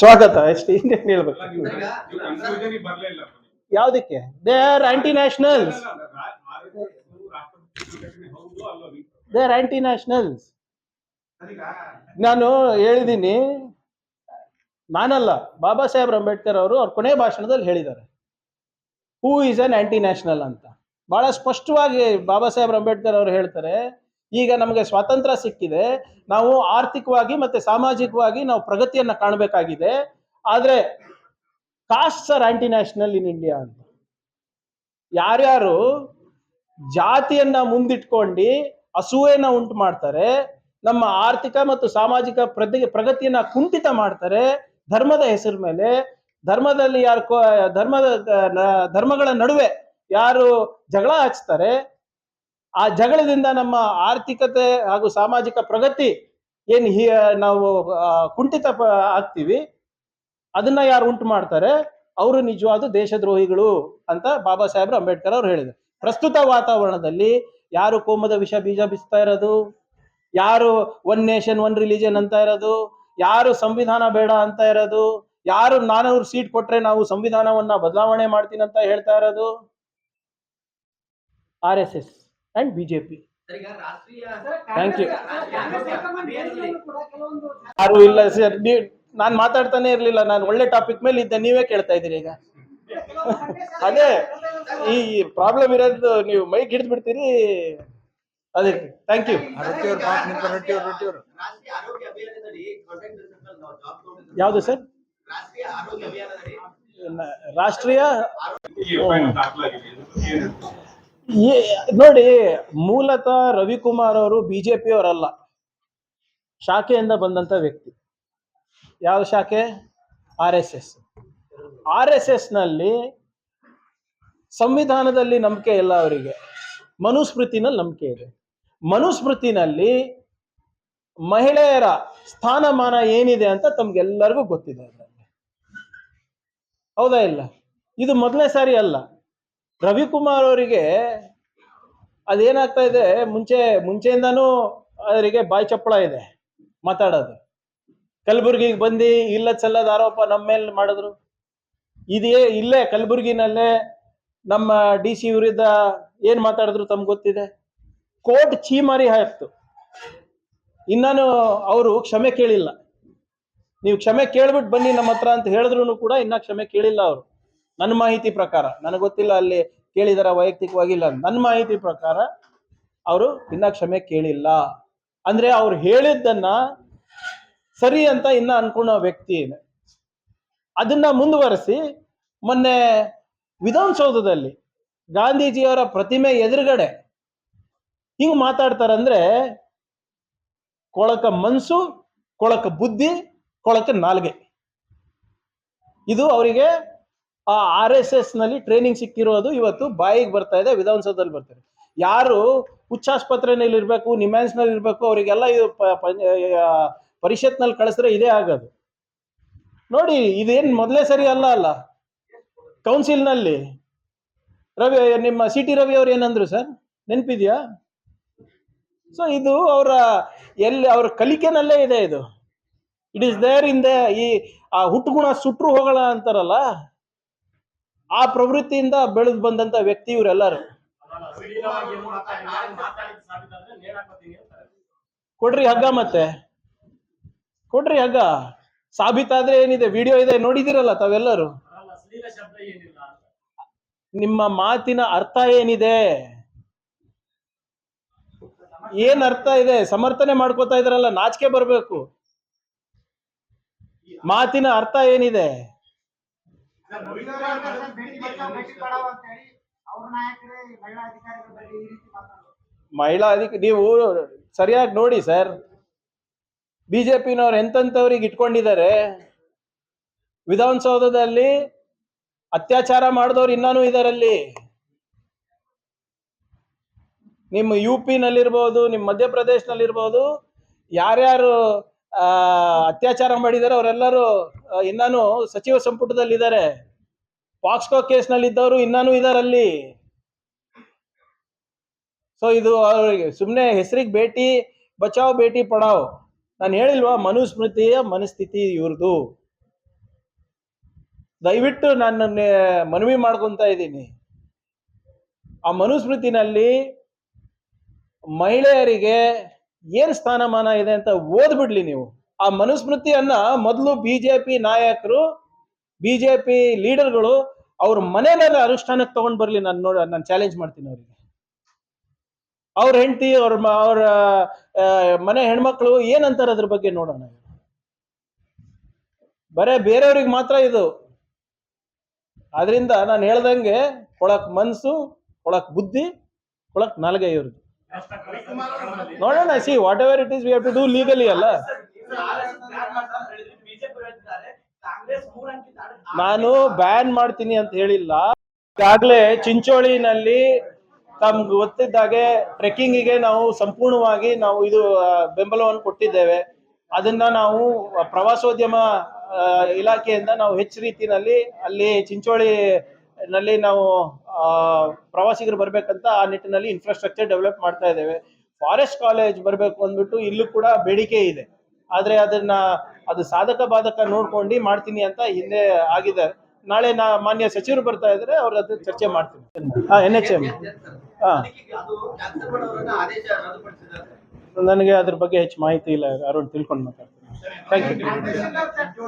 ಸ್ವಾಗತ ಅಷ್ಟೇ ಇಂಡಿಯನ್ ಹೇಳ್ಬೇಕು? ಯಾವ್ದಕ್ಕೆ? They are anti nationals they are anti nationals ನಾನು ಹೇಳಿದೀನಿ ನಾನಲ್ಲ, ಬಾಬಾ ಸಾಹೇಬ್ ಅಂಬೇಡ್ಕರ್ ಅವರು ಅವ್ರ ಕೊನೆ ಭಾಷಣದಲ್ಲಿ ಹೇಳಿದ್ದಾರೆ. Who is an anti national ಅಂತ? ಬಹಳ ಸ್ಪಷ್ಟವಾಗಿ ಬಾಬಾ ಸಾಹೇಬ್ ಅಂಬೇಡ್ಕರ್ ಅವರು ಹೇಳ್ತಾರೆ ಈಗ ನಮಗೆ ಸ್ವಾತಂತ್ರ್ಯ ಸಿಕ್ಕಿದೆ. ನಾವು ಆರ್ಥಿಕವಾಗಿ ಮತ್ತೆ ಸಾಮಾಜಿಕವಾಗಿ ನಾವು ಪ್ರಗತಿಯನ್ನ ಕಾಣಬೇಕಾಗಿದೆ. ಆದ್ರೆ caste are anti national in India ಅಂತ. ಯಾರ್ಯಾರು ಜಾತಿಯನ್ನ ಮುಂದಿಟ್ಕೊಂಡು ಅಸೂಯೆನ ಉಂಟು ಮಾಡ್ತಾರೆ, ನಮ್ಮ ಆರ್ಥಿಕ ಮತ್ತು ಸಾಮಾಜಿಕ ಪ್ರಗತಿಯನ್ನ ಕುಂಠಿತ ಮಾಡ್ತಾರೆ, ಧರ್ಮದ ಹೆಸರು ಮೇಲೆ. ಧರ್ಮದಲ್ಲಿ ಯಾರು ಧರ್ಮದ ಧರ್ಮಗಳ ನಡುವೆ ಯಾರು ಜಗಳ ಹಚ್ತಾರೆ ಆ ಜಗಳದಿಂದ ನಮ್ಮ ಆರ್ಥಿಕತೆ ಹಾಗೂ ಸಾಮಾಜಿಕ ಪ್ರಗತಿ ಏನ್ ಹಿ- ನಾವು ಕುಂಠಿತ ಆಗ್ತೀವಿ. ಅದನ್ನ ಯಾರು ಉಂಟು ಮಾಡ್ತಾರೆ? ಅವರು ನಿಜವಾದ ದೇಶದ್ರೋಹಿಗಳು ಅಂತ ಬಾಬಾ ಸಾಹೇಬ್ರು ಅಂಬೇಡ್ಕರ್ ಅವರು ಹೇಳಿದರು. ಪ್ರಸ್ತುತ ವಾತಾವರಣದಲ್ಲಿ ಯಾರು ಕೋಮದ ವಿಷ ಬೀಜ ಬಿಸ್ತಾ ಇರೋದು? ಯಾರು ಒನ್ ನೇಷನ್, ಒನ್ ರಿಲಿಜನ್ ಅಂತ ಇರೋದು? ಯಾರು ಸಂವಿಧಾನ ಬೇಡ ಅಂತ ಇರೋದು? ಯಾರು ನಾನೂರು ಸೀಟ್ ಕೊಟ್ರೆ ನಾವು ಸಂವಿಧಾನವನ್ನ ಬದಲಾವಣೆ ಮಾಡ್ತೀನಿ ಅಂತ ಹೇಳ್ತಾ ಇರೋದು? R S S. And P thank you ಯಾರು ಇಲ್ಲ ಸರ್. ನೀವು ನಾನು ಮಾತಾಡ್ತಾನೆ ಇರಲಿಲ್ಲ. ನಾನು ಒಳ್ಳೆ ಟಾಪಿಕ್ ಮೇಲೆ ಇದ್ದೆ. ನೀವೇ ಕೇಳ್ತಾ ಇದ್ದೀರಿ ಈಗ. ಅದೇ ಈ ಪ್ರಾಬ್ಲಮ್ ಇರೋದು ನೀವು ಮೈಕ್ ಹಿಡಿದು ಬಿಡ್ತೀರಿ. ಅದೇ ಥ್ಯಾಂಕ್ ಯು ಯಾವುದು ಸರ್? ರಾಷ್ಟ್ರೀಯ ನೋಡಿ, ಮೂಲತಃ ರವಿಕುಮಾರ್ ಅವರು ಬಿಜೆಪಿ ಅವರಲ್ಲ ಶಾಖೆಯಿಂದ ಬಂದಂತ ವ್ಯಕ್ತಿ. ಯಾವ ಶಾಖೆ? R S S. R S ಎಸ್ನಲ್ಲಿ ಸಂವಿಧಾನದಲ್ಲಿ ನಂಬಿಕೆ ಇಲ್ಲ ಅವರಿಗೆ. ಮನುಸ್ಮೃತಿನಲ್ಲಿ ನಂಬಿಕೆ ಇದೆ. ಮನುಸ್ಮೃತಿನಲ್ಲಿ ಮಹಿಳೆಯರ ಸ್ಥಾನಮಾನ ಏನಿದೆ ಅಂತ ತಮ್ಗೆಲ್ಲರಿಗೂ ಗೊತ್ತಿದೆ ಹೌದಾ ಇಲ್ಲ? ಇದು ಮೊದಲನೇ ಸಾರಿ ಅಲ್ಲ. ರವಿಕುಮಾರ್ ಅವರಿಗೆ ಅದೇನಾಗ್ತಾ ಇದೆ? ಮುಂಚೆ, ಮುಂಚೆಯಿಂದಾನು ಅವರಿಗೆ ಬಾಯಿ ಚಪ್ಪಳ ಇದೆ ಮಾತಾಡೋದು. ಕಲಬುರ್ಗಿಗೆ ಬಂದು, ಇಲ್ಲ ಸಲ್ಲದ ಆರೋಪ ನಮ್ಮ ಮೇಲೆ ಮಾಡಿದ್ರು. ಇದೇ, ಇಲ್ಲೇ ಕಲಬುರ್ಗಿನಲ್ಲೇ ನಮ್ಮ ಡಿ ಸಿ ವಿರುದ್ಧ ಏನು ಮಾತಾಡಿದ್ರು ತಮ್ಗೆ ಗೊತ್ತಿದೆ? ಕೋರ್ಟ್ ಚೀಮಾರಿ ಹಾಕ್ತು. ಇನ್ನಾನು ಅವರು ಕ್ಷಮೆ ಕೇಳಿಲ್ಲ. ನೀವು ಕ್ಷಮೆ ಕೇಳ್ಬಿಟ್ಟು ಬನ್ನಿ ನಮ್ಮ ಹತ್ರ ಅಂತ ಹೇಳಿದ್ರು ಕೂಡ ಇನ್ನ ಕ್ಷಮೆ ಕೇಳಿಲ್ಲ ಅವರು. ನನ್ನ ಮಾಹಿತಿ ಪ್ರಕಾರ, ನನಗೆ ಗೊತ್ತಿಲ್ಲ ಅಲ್ಲಿ ಕೇಳಿದಾರ ವೈಯಕ್ತಿಕವಾಗಿ ಇಲ್ಲ ನನ್ನ ಮಾಹಿತಿ ಪ್ರಕಾರ ಅವರು ಇನ್ನ ಕ್ಷಮೆ ಕೇಳಿಲ್ಲ. ಅಂದ್ರೆ ಅವ್ರು ಹೇಳಿದ್ದನ್ನ ಸರಿ ಅಂತ ಇನ್ನ ಅನ್ಕೊಳ್ಳೋ ವ್ಯಕ್ತಿ ಇದೆ ಅದನ್ನ ಮುಂದುವರೆಸಿ ಮೊನ್ನೆ ವಿಧಾನಸೌಧದಲ್ಲಿ ಗಾಂಧೀಜಿಯವರ ಪ್ರತಿಮೆ ಎದುರುಗಡೆ ಹಿಂಗ್ ಮಾತಾಡ್ತಾರಂದ್ರೆ, ಕೊಳಕ ಮನ್ಸು, ಕೊಳಕ ಬುದ್ಧಿ, ಕೊಳಕ ನಾಲ್ಗೆ. ಇದು ಅವರಿಗೆ ಆ ಆರ್ ಎಸ್ ಎಸ್ನಲ್ಲಿ ಟ್ರೈನಿಂಗ್ ಸಿಕ್ಕಿರೋದು ಇವತ್ತು ಬಾಯಿಗೆ ಬರ್ತಾ ಇದೆ, ವಿಧಾನಸೌಧದಲ್ಲಿ ಬರ್ತಾರೆ ಯಾರು ಹುಚ್ಚಾಸ್ಪತ್ರೆನಲ್ಲಿ ಇರ್ಬೇಕು ನಿಮ್ಯಾನ್ಸ್ನಲ್ಲಿ ಇರ್ಬೇಕು, ಅವರಿಗೆಲ್ಲ ಪರಿಷತ್ನಲ್ಲಿ ಕಳಿಸಿದ್ರೆ ಇದೇ ಆಗೋದು. ನೋಡಿ, ಇದೇನು ಮೊದಲೇ ಸರಿ ಅಲ್ಲ ಅಲ್ಲ? ಕೌನ್ಸಿಲ್ನಲ್ಲಿ ರವಿ, ನಿಮ್ಮ ಸಿ ಟಿ ರವಿ ಅವ್ರು ಏನಂದ್ರು ಸರ್? ನೆನಪಿದೆಯಾ? ಸೊ ಇದು ಅವರ, ಎಲ್ಲಿ ಅವ್ರ ಕಲಿಕೆನಲ್ಲೇ ಇದೆ ಇದು. It is there in the ಈ, ಆ ಹುಟ್ಟುಗುಣ ಸುಟ್ರು ಹೋಗೋಣ ಅಂತಾರಲ್ಲ? ಆ ಪ್ರವೃತ್ತಿಯಿಂದ ಬೆಳೆದು ಬಂದಂತ ವ್ಯಕ್ತಿ ಇವರೆಲ್ಲರೂ. ಕೊಡ್ರಿ ಹಗ್ಗ ಮತ್ತೆ. ಕೊಡ್ರಿ ಹಗ್ಗ. ಸಾಬೀತಾದ್ರೆ ಏನಿದೆ? ವಿಡಿಯೋ ಇದೆ, ನೋಡಿದಿರಲ್ಲ ತಾವೆಲ್ಲರೂ? ನಿಮ್ಮ ಮಾತಿನ ಅರ್ಥ ಏನಿದೆ? ಏನ್ ಅರ್ಥ ಇದೆ? ಸಮರ್ಥನೆ ಮಾಡ್ಕೋತಾ ಇದ್ರಲ್ಲ, ನಾಚಿಕೆ ಬರ್ಬೇಕು. ಮಾತಿನ ಅರ್ಥ ಏನಿದೆ? ಮಹಿಳಾ ಅಧಿಕಾರಿಗಳ ಬಗ್ಗೆ ಈ ರೀತಿ ಮಾತಾಡೋದು. ಮಹಿಳಾ ಅಧಿಕ ನೀವು ಸರಿಯಾಗಿ ನೋಡಿ ಸರ್. ಬಿಜೆಪಿನವ್ರು ಎಂತವ್ರಿಗೆ ಇಟ್ಕೊಂಡಿದ್ದಾರೆ? ವಿಧಾನಸೌಧದಲ್ಲಿ ಅತ್ಯಾಚಾರ ಮಾಡಿದವ್ರು ಇನ್ನೂ ಇದರಲ್ಲಿ. ನಿಮ್ಮ ಯು ಪಿ ನಲ್ಲಿರ್ಬೋದು ನಿಮ್ಮ ಮಧ್ಯಪ್ರದೇಶನಲ್ಲಿರ್ಬೋದು ಯಾರ್ಯಾರು ಅತ್ಯಾಚಾರ ಮಾಡಿದ್ದಾರೆ ಅವರೆಲ್ಲರೂ ಇನ್ನಾನು ಸಚಿವ ಸಂಪುಟದಲ್ಲಿದ್ದಾರೆ. ಪಾಕ್ಸ್ಕೋ ಕೇಸ್ನಲ್ಲಿ ಇದ್ದವರು ಇನ್ನೂ ಇದಾರಲ್ಲಿ. ಸೊ ಇದು ಅವ್ರಿಗೆ ಸುಮ್ಮನೆ ಹೆಸರಿಗೆ ಭೇಟಿ, ಬಚಾವ್, ಭೇಟಿ, ಪಡಾವ್. ನಾನು ಹೇಳಿಲ್ವಾ, ಮನುಸ್ಮೃತಿಯ ಮನಸ್ಥಿತಿ ಇವ್ರದ್ದು ದಯವಿಟ್ಟು ನಾನು ಮನವಿ ಮಾಡ್ಕೊತಾ ಇದ್ದೀನಿ. ಆ ಮನುಸ್ಮೃತಿನಲ್ಲಿ ಮಹಿಳೆಯರಿಗೆ ಏನ್ ಸ್ಥಾನಮಾನ ಇದೆ ಅಂತ ಓದ್ಬಿಡ್ಲಿ ನೀವು. ಆ ಮನುಸ್ಮೃತಿಯನ್ನ ಮೊದಲು ಬಿಜೆಪಿ ನಾಯಕರು ಬಿಜೆಪಿ ಲೀಡರ್ಗಳು ಅವ್ರ ಮನೆಯಲ್ಲ ಅನುಷ್ಠಾನಕ್ಕೆ ತಗೊಂಡ್ ಬರ್ಲಿ ನಾನು ನೋಡ, ನಾನು ಚಾಲೆಂಜ್ ಮಾಡ್ತೀನಿ ಅವರಿಗೆ. ಅವ್ರ ಹೆಂಡತಿ, ಅವ್ರ ಅವ್ರ ಮನೆ ಹೆಣ್ಮಕ್ಳು ಏನಂತಾರೆ ಅದ್ರ ಬಗ್ಗೆ ನೋಡೋಣ ಬರೇ ಬೇರೆಯವ್ರಿಗೆ ಮಾತ್ರ ಇದು. ಆದ್ರಿಂದ ನಾನು ಹೇಳ್ದಂಗೆ ಕೊಳಕ್ ಮನ್ಸು, ಕೊಳಕ್ ಬುದ್ಧಿ, ಕೊಳಕ್ ನಾಲ್ಗೆ ಇವ್ರದ್ದು ನೋಡೋಣ see whatever it is we have to do legally ಅಲ್ಲ? ನಾನು ಬ್ಯಾನ್ ಮಾಡ್ತೀನಿ ಅಂತ ಹೇಳಿಲ್ಲ. ಈಗಾಗಲೇ ಚಿಂಚೋಳಿನಲ್ಲಿ ತಮ್ಗೆ ಗೊತ್ತಿದ್ದಾಗೆ ಟ್ರೆಕ್ಕಿಂಗಿಗೆ ನಾವು ಸಂಪೂರ್ಣವಾಗಿ ನಾವು ಇದು ಬೆಂಬಲವನ್ನು ಕೊಟ್ಟಿದ್ದೇವೆ. ಅದನ್ನ ನಾವು ಪ್ರವಾಸೋದ್ಯಮ ಇಲಾಖೆಯಿಂದ ನಾವು ಹೆಚ್ಚು ರೀತಿಯಲ್ಲಿ ಅಲ್ಲಿ ಚಿಂಚೋಳಿ ನಲ್ಲಿ ನಾವು ಪ್ರವಾಸಿಗರು ಬರಬೇಕಂತ ಆ ನಿಟ್ಟಿನಲ್ಲಿ ಇನ್ಫ್ರಾಸ್ಟ್ರಕ್ಚರ್ ಡೆವಲಪ್ ಮಾಡ್ತಾ ಇದ್ದೇವೆ. ಫಾರೆಸ್ಟ್ ಕಾಲೇಜ್ ಬರಬೇಕು ಅಂದ್ಬಿಟ್ಟು ಇಲ್ಲೂ ಕೂಡ ಬೇಡಿಕೆ ಇದೆ. ಆದ್ರೆ ಅದನ್ನ, ಅದು ಸಾಧಕ ಬಾಧಕ ನೋಡ್ಕೊಂಡು ಮಾಡ್ತೀನಿ ಅಂತ ಹಿಂದೆ ಆಗಿದೆ. ನಾಳೆ ನಾ ಮಾನ್ಯ ಸಚಿವರು ಬರ್ತಾ ಇದ್ರೆ ಅವ್ರ ಅದ್ರ ಚರ್ಚೆ ಮಾಡ್ತೀನಿ. ಹಾ ಎನ್ ಎಚ್ ಎಂ ಹಾ ನನಗೆ ಅದ್ರ ಬಗ್ಗೆ ಹೆಚ್ಚು ಮಾಹಿತಿ ಇಲ್ಲ. ಅರುಣ್ ತಿಳ್ಕೊಂಡು ಮಾತಾಡ್ತೀನಿ. Thank you